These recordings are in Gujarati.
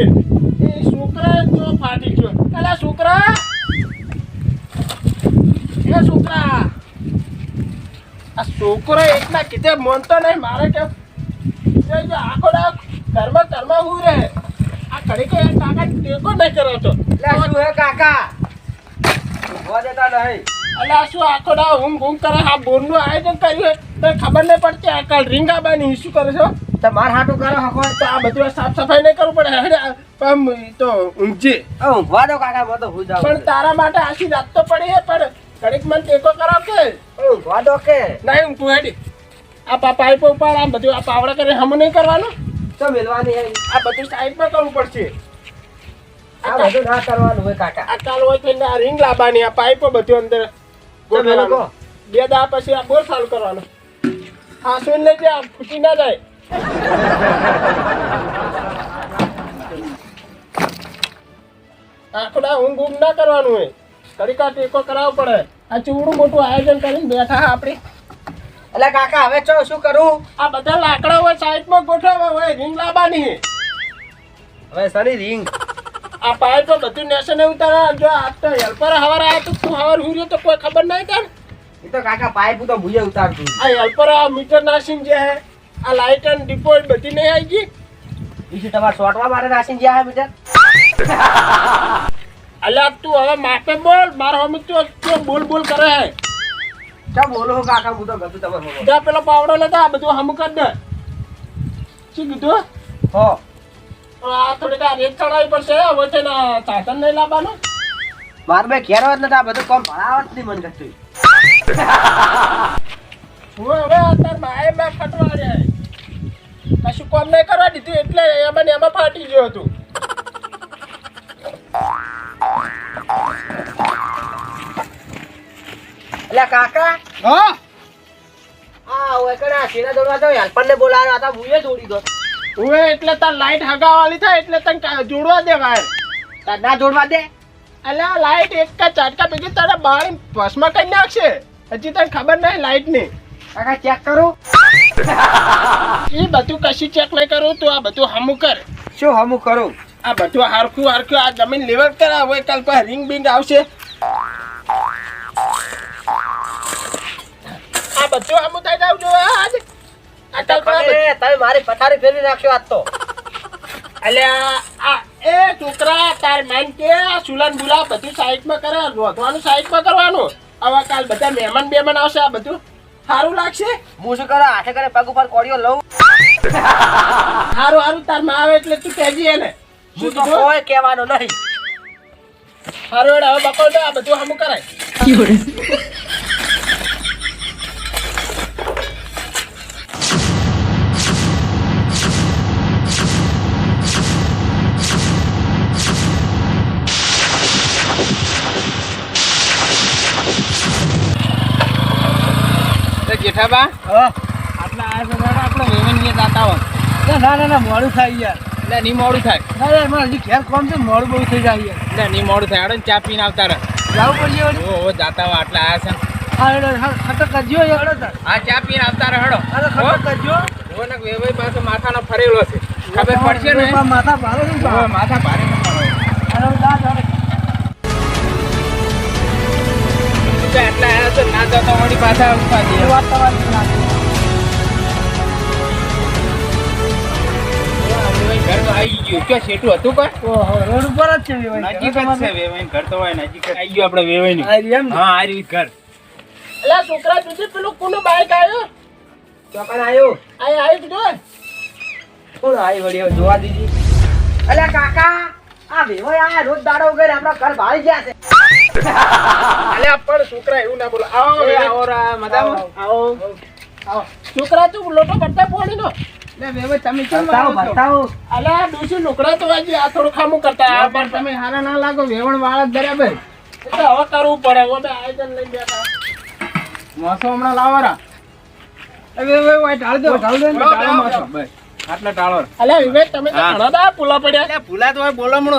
એ છોકરા જો ફાટી ગયો. અલ્યા છોકરા. એ છોકરા. આ છોકરો એકલા કીધે મોનતો નહીં મારે કે આખો દાડો ઘરમાં ઘરમાં હું રહે. આ ઘડી કે કાકા ટેકો નહીં કરો તો શું હે કાકા? દેતા નહીં. અલ્યા શું આખો દાડો ઊંઘ ઊંઘ કરે? આ બોરનું આયોજન કર્યું તો ખબર નહીં પડતી આ કાલ રીંગા બાની શું કરે છો તમાર હાટું કરો હકો તો આ બધું સાફ સફાઈ નહીં કરવું પડે. હેડે આ તો ઊંઘજે. ઊંઘવા દો કાકા તો હું જાઉં પણ તારા માટે આખી રાત તો પડી હે પણ ઘડીક મન ટેકો કરાવ કે? ઊંઘવા દો કે? નહીં ઊંઘ તું હેડી. આ પા પાઇપ ઉપર આ બધું આ પાવડા કરે હમ નહીં કરવાનું? તો મેલવાની આ બધું સાઈડમાં કરવું પડશે. આ બધું ના કરવાનું હોય કાકા. આ ચાલુ હોય તો આ રિંગ લાવવાની આ પાઇપો બધું અંદર. ગોઠવવાનું. બે દા પછી આ બોર ચાલુ કરવાનો. આ સુન લેજે આ ફૂટી ના જાય. આખડા ઊંઘ ઊંઘ ના કરવાનું હોય. કડીકા ટેકો કરાવવો પડે. આ ચૂડું મોટું આયોજન કરીને બેઠા હા આપણે. એટલે કાકા હવે ચો શું કરું? આ બધા લાકડા હોય સાઈડમાં ગોઠવવા હોય રિંગ લાવવાની. હવે સારી રિંગ? આ પાઇપ તો બધું નેશને ઉતારા. જો આ તો હેલ્પર હવાર આયા તો તું હવાર હુર્યો તો કોઈ ખબર નહીં કર એ તો કાકા પાઇપ તો ભૂજે ઉતારતું. આ હેલ્પર આ મીટર નાસીન જે હે. આ લાઇટ અને ડીપો બધી નહીં આવી ગઈ? બીજું તમારે સોટવા માટે નાસીને જ્યાં મીટર અલ્યા તું હવે માથે બોલ મારો હમ તો બોલ બોલ કરે હે? ચા બોલો કાકા હું તો ગતું તમારે. જા પેલો પાવડો લેતા આ બધું હમ કર દે. શું કીધું? હો. આ થોડીક આ રેત ચડાવી પડશે હવે છે ને સાધન નહીં લાવવાનું. માર બે ઘેર હોત ને આ બધું કામ ભણાવત નહીં મન કરતું હું હવે અત્યારે બાય બાય ફટવાડ્યા હે. કશું કોમ નહીં કરવા દીધું એટલે એમાં ને એમાં ફાટી ગયો હતું. એટલે કાકા? હા? આ ઓય કણા સીના દોડવા તો હેલ્પર ને બોલાવ્યો હતા હું એ દો હવે એટલે તાર લાઈટ હગાવાળી થાય એટલે તને જોડવા દેવાય. તાર ના જોડવા દે? એટલે લાઈટ એક કા ચાટકા પીધી તારા બાળી ભસ્મ કરી નાખશે. હજી તને ખબર નહીં લાઈટની કાકા ચેક કરું. એ બધું કશું ચેક નહીં કરું તું આ બધું હમું કર. શું હમું કરું? આ બધું હારખું હારખું આ જમીન લેવલ કરા હવે કાલ કોઈ રિંગ બિંગ આવશે. આ બધું હમું થઈ જાવ જો આજ. બધું- તમે મારી પથારી ફેરવી નાખશો આજ તો. અલ્યા આ એ છોકરા તાર મેન કે આ સુલન બુલા બધું સાઈડમાં કરે રોધવાનું સાઈડમાં કરવાનું. હવે કાલ બધા મહેમાન બેમાન આવશે આ બધું. સારું લાગશે? હું શું કરું? હાથે કરે પગ ઉપર કોળીઓ લઉં? સારું સારું તારમાં આવે એટલે તું કહેજે એને. હું તો કોઈ કહેવાનો નહીં. સારું એડ હવે બકોલ આ બધું હમું કરાય. જેઠાબા? આટલા આ સગાડો આપણે વેવણીએ જાતા હોત ના ના ના મોડું થાય યાર. એટલે નહીં મોડું થાય? ના હજી ઘેર કોમ છે મોડું બહુ થઈ જાય યાર. એટલે નહીં મોડું થાય. હેડો ને ચા પીને આવતા રહે. જવું પડશે ઓ ઓ જાતા હોય આટલા આયા છે ખતર કરજો યાર તાર. ચા પીને આવતા રહે હેડો. અરે ખતર કરજો. ઓ ને વેવાઈ પાસે માથાનો ફરેલો છે. ખબર પડશે ને? માથા ભારે માથા ભારે અરે આટલા આયા છે ના જતા વળી પાસે વાત તમારી ઘર આવી ગયું. ક્યાં શેઠું હતું કોઈ રોડ ઉપર જ છે ભાઈ નજીક જ છે વેવાઈ ઘર તો હોય નજીક આવી ગયું આપણે વેવાઈ ને? હા આ રહ્યું ઘર. એટલે છોકરા તું પેલું કોનું બાઈક આવ્યું આયો. આ આવી કીધું કોણ આઈ વળી? હવે જોવા દીધી. અલ્યા કાકા આ વેવાઈ આ રોજ દાડો વગર આપણા ઘર ભાળી ગયા છે. અલ્યા પણ છોકરા એવું ના બોલો. આવો. આવો રા, મજામાં? આવો. આવો. છોકરા તું લોટો કરતા પોણી નો તમે કેમ બતાવો આવો છો? બતાવો. અલ્યા ડોસી લુકડા તો વાજી આ થોડું ખામું કરતા પણ તમે હારા ના લાગો વેવણ વાળા જ બરાબર એટલે હવે કરવું પડે હવે આયોજન લઈ બેઠા. મોસો હમણાં લાવો રા એ વેવાઈ ઢાળ દો. ઢાળ દો ઢાળ ઢાળ બસ. આટલા ટાળો. અલ્યા વિવેક તમે તો ઘણા બધા પુલા પડ્યા. એટલે ભૂલા તો હોય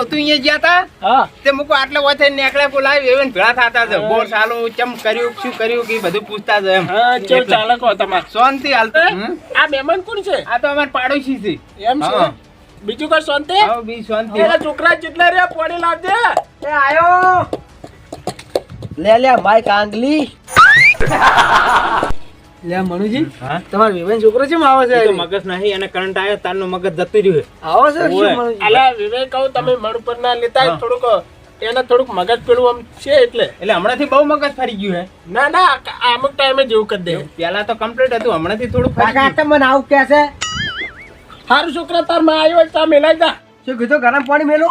હતું અહીંયા ગયા તા? હા. તે મૂકો આટલે હોય થઈને નીકળ્યા બોલા એવન ભેળા થતા છે. બોર સાલું ચમ કર્યું શું કર્યું કે બધું પૂછતા છે એમ. હા કેવું એટલે. ચાલે શાંતિ હાલતો આ મહેમાન કોણ છે? આ તો અમાર પાડોશી છે. એમ છે? બીજું કઈ શાંતિ? હા બી શાંતિ. એના છોકરા જેટલા રહ્યા પાણી લાવજે. એ આયો. લે લે માઈક આંગલી. લે મનુજી હા? વિવેન છોકરો છે આવે એ મગજ નહીં અને કરંટ આવ્યો તારનું મગજ જતું રહ્યું આવો છે ઓવે. શું મનુજી? અલ્યા વિવેક કહું તમે મણ ઉપર ના લેતા થોડુંક એને થોડુંક મગજ પેલું આમ છે એટલે. એટલે હમણાંથી બહુ મગજ ફરી ગયું હે? ના ના અમુક ટાઈમે જેવું કરી દે. પેલા તો કમ્પ્લીટ હતું હમણાંથી થોડું ફરી કાકા ગયું. આવું કે છે? સારું છોકરા તારમાં આવ્યો ચા મેલાઈ જા. શું કીધું ગરમ પાણી મેલો?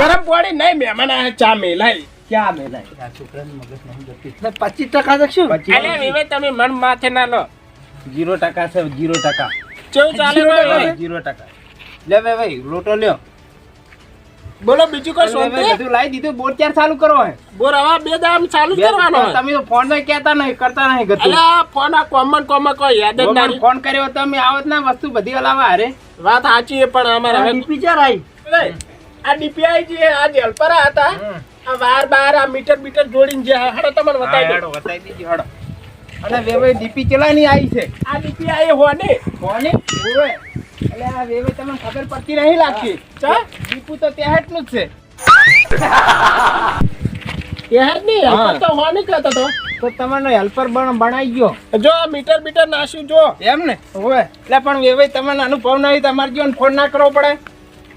ગરમ પાણી નહીં મહેમાન આયા ચા મેલાઈ. ક્યાં મેલાય આ મગજ નહીં જતું. પચીસ ટકા તો શું? વિવેક તમે મન માથે ના લો. જીરો ટકા છે જીરો ટકા. કેવું ચાલે જીરો ટકા? લે ભાઈ ભાઈ લોટો લ્યો. બોલો બીજું કઈ હવે બધું લાવી દીધું બોર ચાર ચાલુ કરો હે? બોર હવે બે દામ ચાલુ કરવાનો તમે તો ફોનમાં કહેતા નહીં કરતા નહીં ગતું. અલ્યા ફોન આ કોમન કોમન કોઈ યાદ જ ના ફોન કર્યો તમે આવત ના વસ્તુ બધી હલાવા અરે વાત સાચી પણ અમારે આવી આ ડીપીઆઈ જે આજ હેલ્પર હતા. આ વાર બાર આ મીટર બીટર જોડીને જે હડો તમને બતાવી હડો બતાવી દીધી, હડો. અને વેવે ડીપી ચલાની આવી છે? આ ડીપીઆઈ હોને. હોને? ઓવે એટલે આ વેવે તમને ખબર પડતી નહીં લાગતી. ચા? દીપુ તો ત્યાં નું જ છે. યાર નહીં હા. હેલ્પર તો હોને કહેતો તો. તો તમારો હેલ્પર બન બનાવી ગયો. જો આ મીટર બીટર નાખ્યું જો. એમ ને? ઓવે એટલે પણ વેવે તમને અનુભવ નહીં તમારે જો ફોન ના કરવો પડે.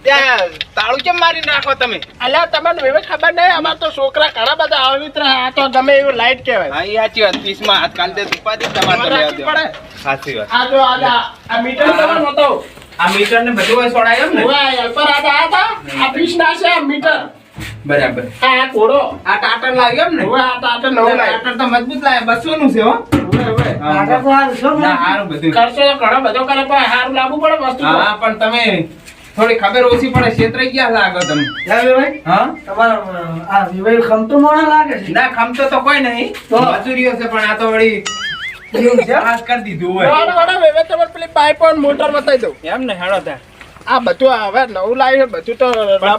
ત્યાં તાળું કેમ મારીને રાખો તમે? અલ્યા તમને એવી ખબર નહીં અમાર તો છોકરા ઘણા બધા અવિત્ર આ તો ગમે એવું લાઈટ કહેવાય. હા એ સાચી વાત. પીસમાં આજકાલ તે ઉપાધિ તમારે તો રહેવા પડે. સાચી વાત. આ જો આ આ- આ મીટર તમારે બતાવો આ મીટર ને બધું હોય એમ ને? ઓય હેલ્પર આ આ હતા આ પીસ ના છે મીટર બરાબર. આ આ ઘોડો. આ ટાટર લાવ્યો એમ ને? ઓય આ ટાટર નવું લાય ટાટર તો મજબૂત લાગે બસો નું છે હો. હારું હારું ઘણો બધો કરે પણ સારું લાવવું પડે વસ્તુ હા પણ તમે થોડી ખબર ઓછી પડે છેતરાઈ ગયા લાગો તમે. લે હા? તમારો આ વિવેક ખમતો મોણા લાગે છે. ના ખમતો તો કોઈ નહીં. તો? મજૂરીઓ છે પણ આ તો વળી ખાસ કરી દીધું હોય. વાળો વાળો હવે તમારે પેલી પાઇપ ઓન મોટર બતાવી દઉં એમ ને હેડો ત્યાં. આ બધું હવે નવું લાવ્યું છે, બધું તો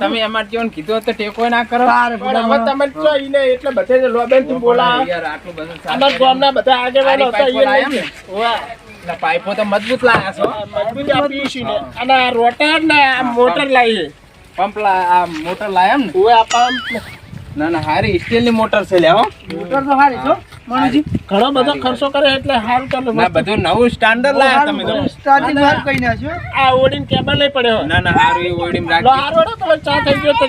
તમે અમારે જીવન કીધું તો ટેકો ના કરો. હવે તમે ઈને એટલે બધે લોબેનથી બોલા. યાર આટલું બધું અમાર ગામના બધા આગેવાનો હતા પાઇપો ઈ એટલે પાઇપો તો મજબૂત લાયા છો. મજબૂત આપી છે ને. અને આ રોટર ને આ મોટર લાવી. છે પંપ આ મોટર લાયા ને? ઓય આ પંપ. ના ના હારી સ્ટીલની મોટર છે લે હો. મોટર તો હારી છો મનુજી ઘણો બધો ખર્ચો કરે એટલે હાલ ચાલો ના બધું નવું સ્ટાન્ડર્ડ લાયા તમે તો. સ્ટાર્ટિંગ વાર કઈ નાખ્યો આ ઓડીને કેબલ નહીં પડ્યો. ના ના હારું એ લો હારું તમે ચા થઈ ગયો તો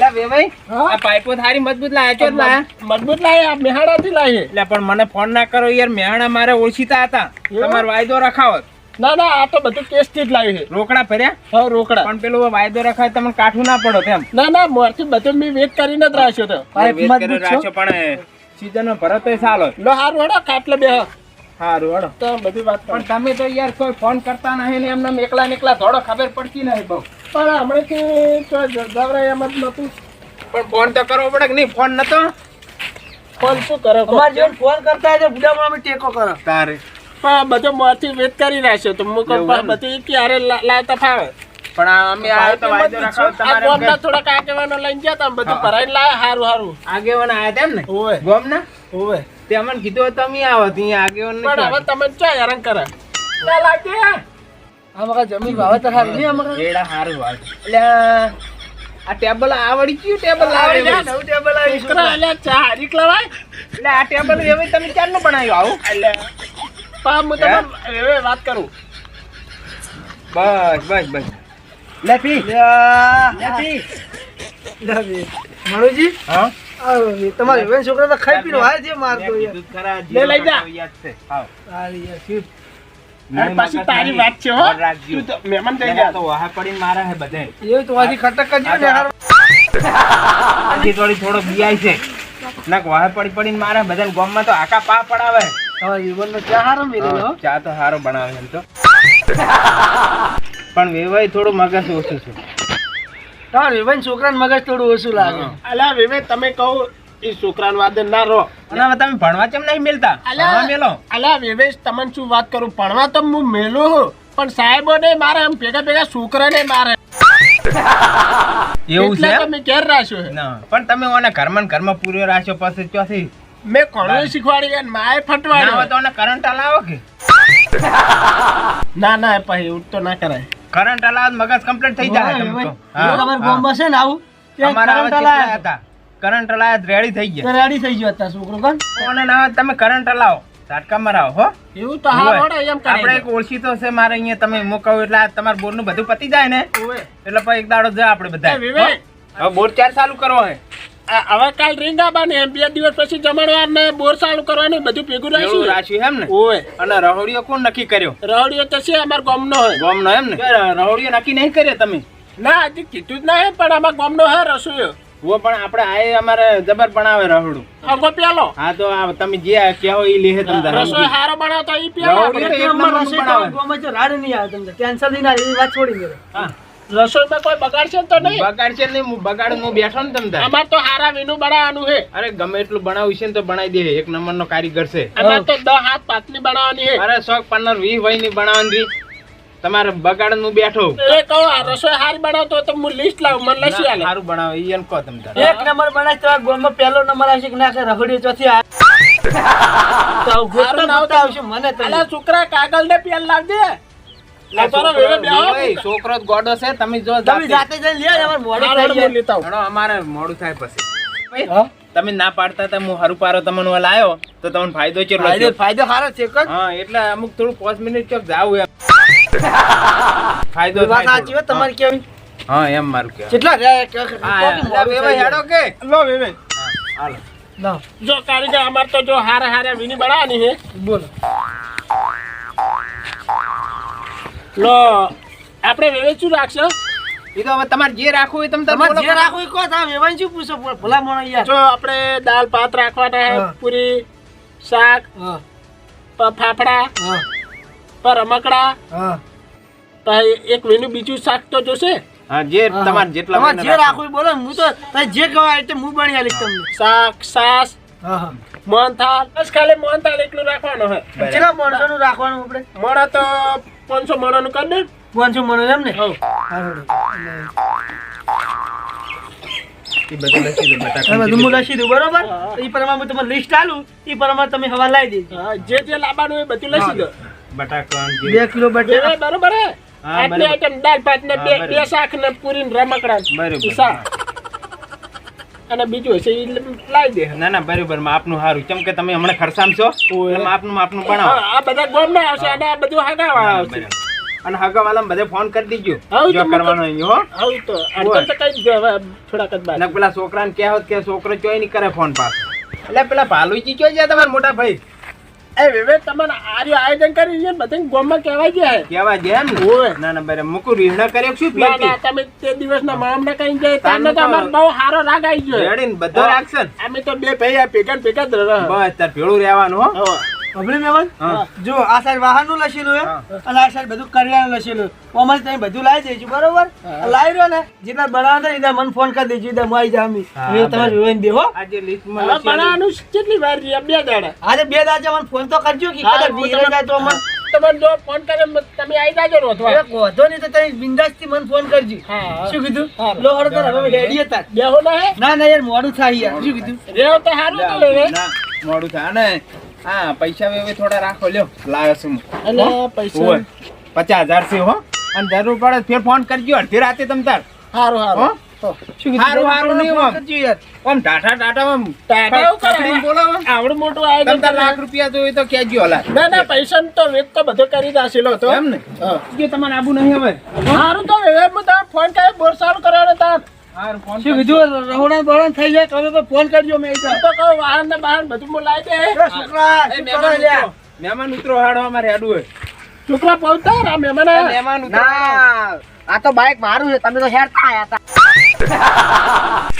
ચા વેવાઈ આ પાઇપો થારી મજબૂત લાયા છો લાયા? મજબૂત લાવી આ મેહાણાથી લાવી એટલે પણ મને ફોન ના કરો યાર મેહાડા મારે ઓળખીતા હતા. તમારો વાયદો રખાવો. ના ના આ તો બધું કેસથી જ લાવી છે. રોકડા ભર્યા? હા રોકડા. પણ પેલો વાયદો રખાય તમને કાઠું ના પડો તેમ. ના ના મોરથી બધું મેં વેટ કરીને જ રાખ્યો તો? રાખ્યો પણ સીઝન નો ભરત સારો લો હારું હેડો કાટલે બે તો બધી વાત પણ તમે તો યાર કોઈ ફોન કરતા નહીં ને એમને એકલા ને એકલા થોડો ખબર પડતી નહીં બહુ. પણ હમણાંથી તો જવરાય એમ જ નતું પણ ફોન તો કરવો પડે કે નહીં? ફોન નતો? ફોન શું કરો? અમારે ફોન કરતા હોય તો બુડામાં ટેકો કરો. તારે. પણ બધો મોરથી વેટ કરી નાખ્યો તો મુકો બધી ક્યારે લાવતા ફાવે? પણ અમે આ તો વાયદો રખાવ આ તમારે ગામના થોડાક આગેવાનો લઈને ગયા તા બધું. ભરાઈને લાયા હારું હારું. આગેવાન આયા તેમ ને? ઓવે. ગોમ ના ઓવે. તે અમને કીધું હોત અમે આવો ત્યાં આગેવાન પણ હવે તમે ચા હેરાન કરે? ના લાગે. અમારા જમીન વાવેતર હારું નહીં અમારા? રેડા હારું વાત એટલે આ ટેબલ આવડી ગયું ટેબલ લાવે નવું ટેબલ આવી અલ્યા ચા હારીક લવાય એટલે આ ટેબલ એવી તમે ક્યારનું બનાવ્યું આવું? અલ્યા પણ હું? તમને હવે વાત કરું. બસ બસ બસ. લે પી લે પી લે હા? આ તમારા છોકરા તો ખાઈ પીને વાય છે મારતો યાર. કીધું ખરા, લે લઈ જા. યાદ છે. આવ. અને પાછી તારી વાત છે હો. યાદ રાખજો. તું તો મહેમાન થઈ ગયા તો વાહે પડીને મારે હે બધે એ તો વાજી ખટક કરજો ને હાર. થોડી થોડો બિયાય છે. નાક વાહે પડી પડીને મારે બધા ગામમાં તો આકા પા પડાવે. તમારા વિવેનનો ચા સારો મેળવ્યો. ચા તો સારો બનાવે એમ તો. પણ વેવાય થોડું મગજ ઓછું છે. તમારા વિવેન છોકરાને મગજ થોડું ઓછું લાગે. અલા વિવેક તમે કહો એ છોકરાનું વાદન ના રહો. અને હવે તમે ભણવા કેમ નહીં મેલતા? અલ્યા. ભણવા મેલો? અલ્યા વિવેશ તમને શું વાત કરું? ભણવા તો હું મેલું હું પણ સાહેબો ને મારે આમ ભેગા ભેગા છોકરા ને મારે. એવું છે એટલે મેં ઘેર રાખ્યો પણ તમે ઓને ઘરમાં ઘરમાં પૂર્યો રાખ્યો પછી ચોથી મેં ઘણું શીખવાડી ગયા માએ ફટવાડ્યો. તો કરંટ હલાવો કે? ના ના પછી એવું તો ના કરાય. કરંટ હલાવો મગજ કમ્પ્લીટ થઈ જાય. હા, તમારા છે ને આવું? અમારા કરંટ હલાયા હતા. કરંટ હલાયા રેડી થઈ ગયા. રેડી થઈ ગયો હતા છોકરો કોણ? ના તમે કરંટ હલાવો ઝાટકા મરાવો હો. એવું તો હા. વડે એમ આપણે એક ઓળખી તો છે મારે અહીંયા તમે મુકાવો એટલે આ તમારા બોરનું બધું પતી જાય ને. એટલે પછી એક દાડો જાય આપણે બધા. હવે બોર ચાર ચાલુ કરવો હે. હવે કાલ રીંગ આવવાની એમ બે દિવસ પછી જમણવાર ને બોર ચાલુ કરવાનું બધું ભેગું રાખ્યું રાખ્યું એમ ને? ઓય. અને રહોડીઓ કોણ નક્કી કર્યો? રવડીઓ તો છે અમારા ગામનો હોય ગોમનો એમ ને? રહોડીઓ નક્કી નહીં કર્યો તમે? ના હજી કીધું જ ના હે પણ અમાર ગામનો હે રસોયો વો પણ આપણે આ અમારે જબર બનાવે રહોડું આગો પેલો. હા તો આ તમે જે આ કહેવો એ લેહે તમે તારે. રસોઈ હારો બનાવતો ઈ પેલો. આપણે. એક નંબરનું બનાવે. ગામમાં તો રાડ નહીં આવે તમને. ટેન્શન નહીં આવે એ વાત છોડી દે હા. રસોઈમાં કોઈ બગાડશે તો નહીં. બગાડ નહીં હું બગાડ હું બેઠો ને તમ અમાર તો હારા વીનું બનાવવાનું છે. અરે ગમે એટલું બનાવ્યું છે ને તો બનાવી દે એક નંબર નો કારીગર છે. અમાર તો દસ હાથ પાતળી બનાવવાની છે. અરે શોખ પંદર વીસ વયની બનાવવાની. તમારે બગાડનું બેઠો એ કહું આ રસોઈ હારી બનાવતો તો હું લિસ્ટ લાવ મને લસી આલે. સારું બનાવે ઈ એમ કહો તમે એક નંબર બનાવે તો આ ગામમાં પહેલો નંબર આવશે કે ના કે રખડીઓ ચોથી તો ગોતતા આવશે મને તો અલા છોકરા કાગળ ને પેન લાવજે. છોકરો વેવે બેહો. ઓય, છોકરો જ ગોડો છે તમે જો તમે જાતે. જઈને અમાર મોડું હું લેતા અમારે થાય પછી. તમે ના પાડતા હતા હું હરું પારો તમને લાયો તો તમને ફાયદો છે ફાયદો સારો છે હા એટલે અમુક થોડું પાંચ મિનિટ ચોક જાવું એમ. ફાયદો વાત સાચી હોય તમારે કેવી? હા એમ મારું કે કેટલા રે હા, હેડો કે. લો વેવે. હા, હાલો. લો જો કારીગર અમાર તો જો હારે હારે વીની બનાવવાની છે. બોલો. લો આપણે વેવેચું રાખશો? એ તો હવે તમારે જે રાખવું હોય તમે તમારે જે રાખવું કહો તમે વેવાઈ શું પૂછો? ભલા મોણો યાર. જો આપણે દાળ ભાત રાખવાના પૂરી શાક ફાફડા પર રમકડા હા. પછી એક વીનું બીજું શાક તો જોશે? હા જે તમારે જેટલા તમારે જે રાખવું. બોલો હું તો જે કહો એ રીતે હું બની આલીશ તમને. શાક સાસ હા હા. મોહનથાળ. બસ ખાલી મોહનથાળ એટલું રાખવાનું છે. બરાબર. કેટલા માણસોનું રાખવાનું આપણે? મોડા તો પાંચસો મોડાનું કરી દે પાંચસો મણો એમ ને? બટાકા બે શાક ને પૂરી ને રમકડા. અને બીજું હશે એ લાવી દે. ના ના બરોબર આપનું સારું કેમ કે તમે હમણાં ખરસામ છો. એટલે આપનું આપનું બનાવો. આ બધા ગોમ ના આવશે અને આ બધું હાગા વાળા આવશે. અને હગા વાળા બધે ફોન કરી દીજો. જો કરવાનો હો. આવું તો. આ તો કઈ થોડાક જ બાદ. પેલા છોકરાને કહેવત કે છોકરો ચોય નહીં કરે ફોન પાસ એટલે પેલા ભાલુજી ચોય જાય તમારા મોટા ભાઈ? એ વિવેક તમને આર્ય આયોજન કરી છે બધા ગોમમાં કહેવાય છે? કેવા જાય એમ ઓય. ના મુકુ રીહણા કર્યો છું ના ના તમે તે દિવસના મામલા કઈ જાય તારનો તો તો- બહુ સારો રાગ આવી ગયો. રેડીને બધો અમે તો બે ભાઈ આ ભેગા ભેગા જ રહે. બસ તાર ભેળું રહેવાનું હો. અભળી જો આ સાઈડ વાહનનું લખેલું હે હા. અને આ સાઈડ બધું કરિયાણું લખેલું. અમારે તમે બધું લાવી દેજો બરોબર? લાવી રહ્યો ને જેટલા બનાવતા હોય મને ફોન કરી દેજો એટલે. હા, હવે તમારે જોઈને દેવો આજે જે લિસ્ટમાં બનાવવાનું કેટલી વાર રહી બે દાડા. આજે બે દાડા મને ફોન તો કરજો કે કદાચ હું જાય તો મને. તમને જો ફોન કરે તમે આવી જાજો રોધવા એક વાંધો નહીં તો તમે બિંદાસથી મને ફોન કરજો. શું કીધું. લો હવે હતા બેહો ના ના ના યાર મોડું થાય યાર. શું કીધું? રેવ તો સારું તો લેવે મોડું થાય. હા પૈસા વેવે થોડા રાખો લ્યો લાવ્યો છું. એટલે પૈસા પચાસ હજાર છે હો. અને જરૂર પડે ફેર ફોન કરજો અડધી રાતે તમ તાર. સારું સારું હારું, હારું નહીં આમ. ટાટા ટાટા આમ ટાટા એવું બોલાવો. આવડું મોટું લાખ રૂપિયા જોઈએ તો કહેજો હલા ના ના પૈસા તો વેચ તો બધો કરી દાશેલો તો એમ ને? જો તમારે આબુ નહીં હવે. સારું તો હવે હું તમે ફોન કરે બોર સારું કરવાનો તાર. શું કીધું? રહોડા બહોળા થઈ જાય તો તો ફોન કરજો મેં તો કહું વાહન ને બહાર બધું હું. દે છોકરા મહેમાન ઉતરો. હાડો અમારે હેડું હોય. છોકરા પહોંચતા આ મહેમાન? મહેમાન ઉતરો. આ તો બાઈક મારું છે તમે તો હેરતા આયા હતા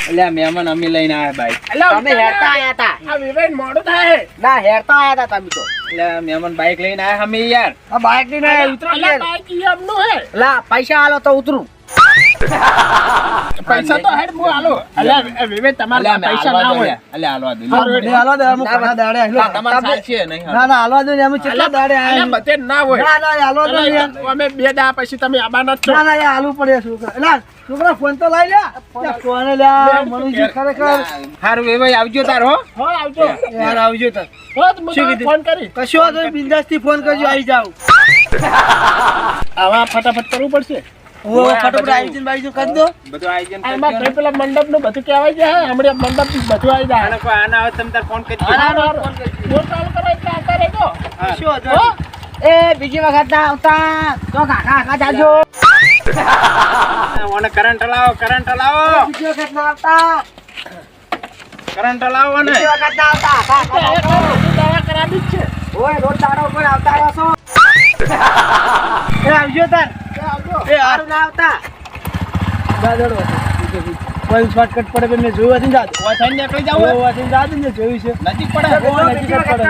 એટલે મહેમાન અમે લઈને આયા બાઈક એટલે તમે હેરતા આયા હતા આ મોડું થાય. ના હેરતા આયા હતા તમે તો. એટલે મહેમાન બાઈક લઈને આયા અમે યાર. આ બાઈક લઈને ના ઉતરો અલા, બાઈક ઈ એમનું હે. લા પૈસા આલો તો ઉતરું. પૈસા તો હેડ હું આલો. અલ્યા વિવેક તમારા પૈસા ના હોય. અલ્યા હાલવા દો હાલવા દે, અમુક ઘણા દાડે હાલો. તમારે સાચી છે નહીં ના ના હાલવા દો ને એમ કેટલા દાડે આયા બધે ના હોય. ના ના હાલવા દો ને અમે બે દા પછી તમે આબાના જ છો. ના ના યાર હાલવું પડે છોકરા એલા છોકરા ફોન તો લઈ લે. ફોને લે. મનુજી ખરેખર. હારું વેવાઈ આવજો તાર હો. હો આવજો. યાર આવજો તો હો હું? ફોન કરી? કશો વાંધો નહીં, બિંદાસથી ફોન કરજો આવી જાવ આવા ફટાફટ કરવું પડશે. ફટાફટ આવી જઈને બાઈ જો કરી દો બધું આયોજન કરજો કઈ પેલા મંડપનું. બધું કહેવાય છે હે? હમણાં મંડપ બધું આવી જાય. કોઈ આના આવે તમે તાર ફોન કરી હારું, હારું. હું ચાલુ કરો એટલે આવતા રહેજો. કશો વાંધો હો? નહીં. એ બીજી વખત ના આવતા. તો કાકા કાકા જાજો. ઓને કરંટ લાવો કરંટ લાવો બીજી વખત ના આવતા. કરંટ લાવો ને બીજી વખત ના આવતા. કાકા દવા કરાવી છે. ઓય રોડ તારો ઉપર આવતા રહો છો એ આવજો તાર. હારું ના આવતા. દાદડો. કોઈ શોર્ટકટ પડે મેં જોયું હતી ને દાદો થઈને નીકળી જાવ હે? જોયું હતી ને જોયું છે. નજીક પડે. ઓ, નજીક પડે.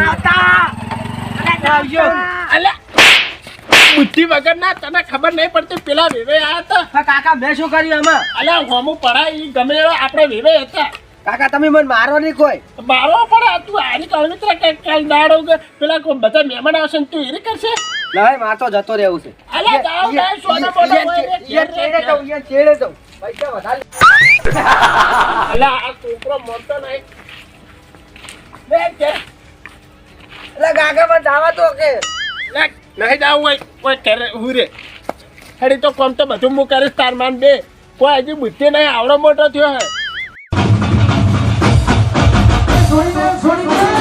આવજો. અલ્યા, બુદ્ધિ વગર ના તને ખબર નહીં પડતી પેલા વિવે આયા હતા? કાકા મેં શું કર્યું એમાં અલ્યા હોમું પડાય ગમે એવા આપણે વિવે હતા. કાકા તમે મને મારો નહીં કોઈ. મારો પડે તું આની કળમિત્ર કે કાલ દાડો પેલા કોઈ બધા મહેમાન આવશે ને તું એરી કરશે? નહીં માર તો જતો રહેવું છે. અલે જાવ જાઓ સોના હોય ને ચેડે જાવ યે ચેડે જાવ. પૈસા વધારે અલે આ છોકરો મોટો નહીં. બે કે? અલે ગાગા માં જાવા તો કે. લે નહીં જાવું હોય કોઈ કરે ઉરે હેડી તો કોમ તો બધું મુ કરીશ તાર માન બે. કોઈ હજી બુદ્ધિ નહીં આવડો મોટો થયો હે. છોડી દે છોડી દે